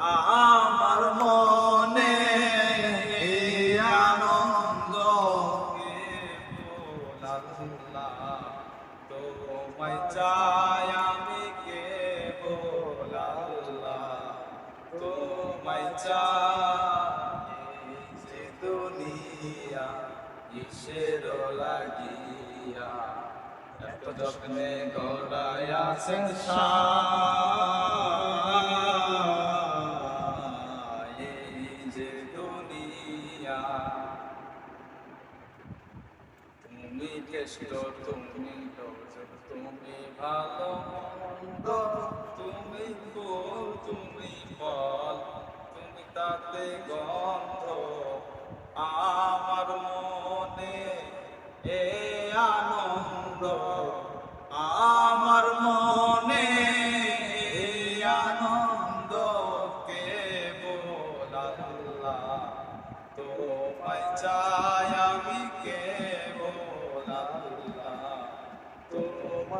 আমার মনে আনন্দ তোমায় চাই আমি কে বোলাল্লা? তোমায় চাই দুনিয়া কিসের লাগিয়া? এত যত্নে গড়ায় আছেন এই তুমি কেষ্ট তুমি তুমি ভালো তুমি ফুল, তুমি ফল, তুমি তাতে গন্ধ। আমার মনে এ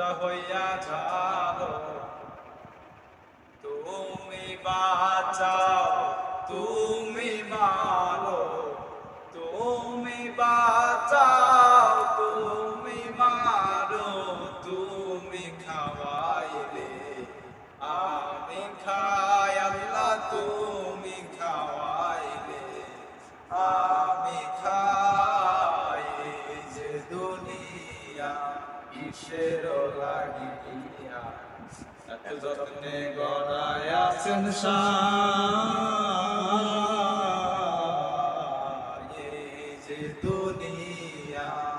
রোজা হইয়া ঝাড়ো তুমি বাঁচাও, তুমি মারো তুমি বাঁচাও, তুমি মারো তুমি খাওয়াইলে। আমি খাই আল্লাহ, তুমি খাওয়াইলে। আমি খাই যে দুনিয়া। কিসের লাগিয়া এত যত্নে গড়ায় আছেন যে দুনিয়া।